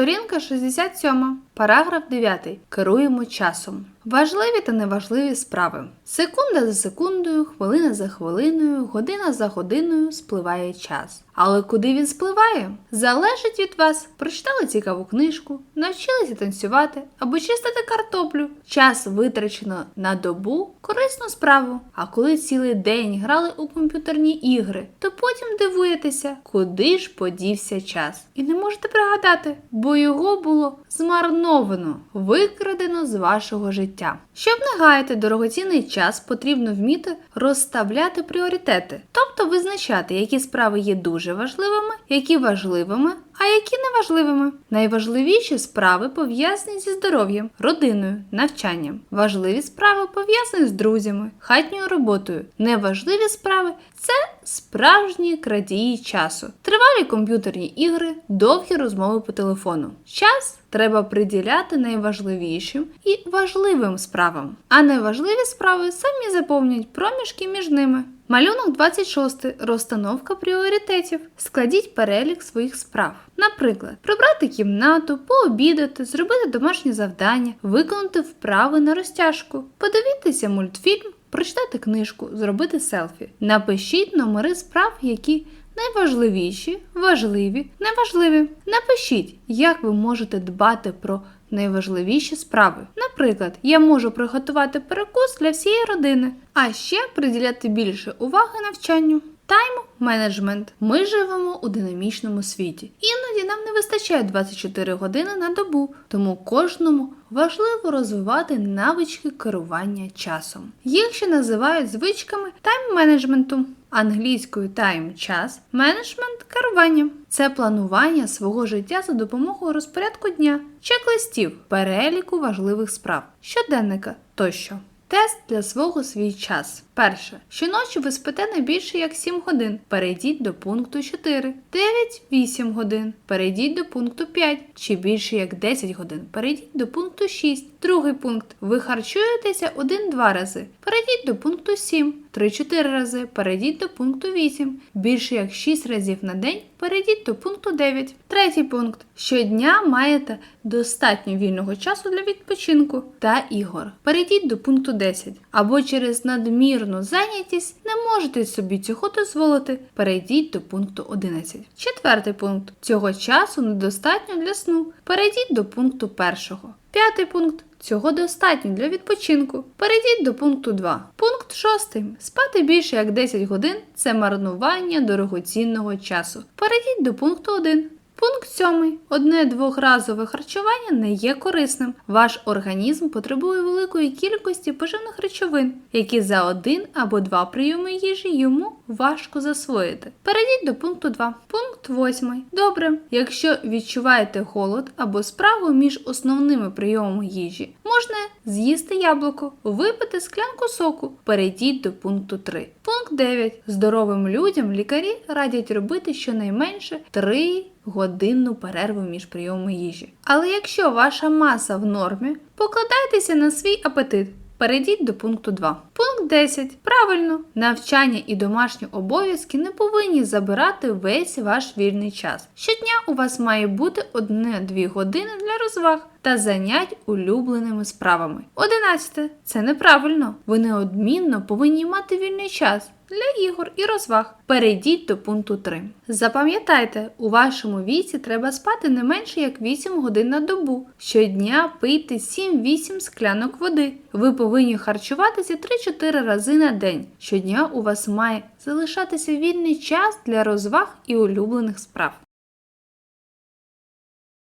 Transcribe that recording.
Сторінка 67, параграф 9. Керуємо часом. Важливі та неважливі справи. Секунда за секундою, хвилина за хвилиною, година за годиною спливає час. Але куди він спливає? Залежить від вас. Прочитали цікаву книжку, навчилися танцювати або чистити картоплю. Час витрачено на добу, корисну справу. А коли цілий день грали у комп'ютерні ігри, то потім дивуєтеся, куди ж подівся час. І не можете пригадати, бо його було змарновано, викрадено з вашого життя. Щоб не гаяти дорогоцінний час, потрібно вміти розставляти пріоритети, тобто визначати, які справи є дуже важливими, які важливими, а які неважливими. Найважливіші справи пов'язані зі здоров'ям, родиною, навчанням. Важливі справи пов'язані з друзями, хатньою роботою. Неважливі справи це справжні крадії часу, тривалі комп'ютерні ігри, довгі розмови по телефону. Час треба приділяти найважливішим і важливим справам, а неважливі справи самі заповнюють проміжки між ними. Малюнок 26. Розстановка пріоритетів. Складіть перелік своїх справ. Наприклад, прибрати кімнату, пообідати, зробити домашні завдання, виконати вправи на розтяжку, подивитися мультфільм, прочитати книжку, зробити селфі. Напишіть номери справ, які найважливіші, важливі, неважливі. Напишіть, як ви можете дбати про найважливіші справи. Наприклад, я можу приготувати перекус для всієї родини, а ще приділяти більше уваги навчанню. Тайм менеджмент. Ми живемо у динамічному світі. Іноді нам не вистачає 24 години на добу, тому кожному важливо розвивати навички керування часом. Їх ще називають звичками тайм-менеджменту. Англійською тайм час менеджмент керування це планування свого життя за допомогою розпорядку дня, чек-листів, переліку важливих справ, щоденника тощо. Тест для свого свій час. Перше. Щоночі ви спите не більше як 7 годин. Перейдіть до пункту 4. 9-8 годин. Перейдіть до пункту 5. Чи більше як 10 годин. Перейдіть до пункту 6. Другий пункт. Ви харчуєтеся 1-2 рази. Перейдіть до пункту 7. 3-4 рази. Перейдіть до пункту 8. Більше як 6 разів на день. Перейдіть до пункту 9. Третій пункт. Щодня маєте достатньо вільного часу для відпочинку та ігор. Перейдіть до пункту 10. Або через надмірну зайнятість не можете собі цього дозволити. Перейдіть до пункту 11. Четвертий пункт. Цього часу недостатньо для сну. Перейдіть до пункту першого. П'ятий пункт. Цього достатньо для відпочинку. Перейдіть до пункту 2. Пункт 6. Спати більше як 10 годин це марнування дорогоцінного часу. Перейдіть до пункту 1. Пункт 7. Одне двохразове харчування не є корисним. Ваш організм потребує великої кількості поживних речовин, які за один або два прийоми їжі йому важко засвоїти. Перейдіть до пункту 2. Пункт 8. Добре. Якщо відчуваєте голод або справу між основними прийомами їжі, можна з'їсти яблуко, випити склянку соку. Перейдіть до пункту 3. Пункт 9. Здоровим людям лікарі радять робити щонайменше 3 годинну перерву між прийомами їжі. Але якщо ваша маса в нормі, покладайтеся на свій апетит. Перейдіть до пункту 2. Пункт 10. Правильно, навчання і домашні обов'язки не повинні забирати весь ваш вільний час. Щодня у вас має бути 1-2 години для розваг та занять улюбленими справами. 11. Це неправильно. Ви неодмінно повинні мати вільний час для ігор і розваг. Перейдіть до пункту 3. Запам'ятайте, у вашому віці треба спати не менше як 8 годин на добу. Щодня пийте 7-8 склянок води. Ви повинні харчуватися 3-4 рази на день. Щодня у вас має залишатися вільний час для розваг і улюблених справ.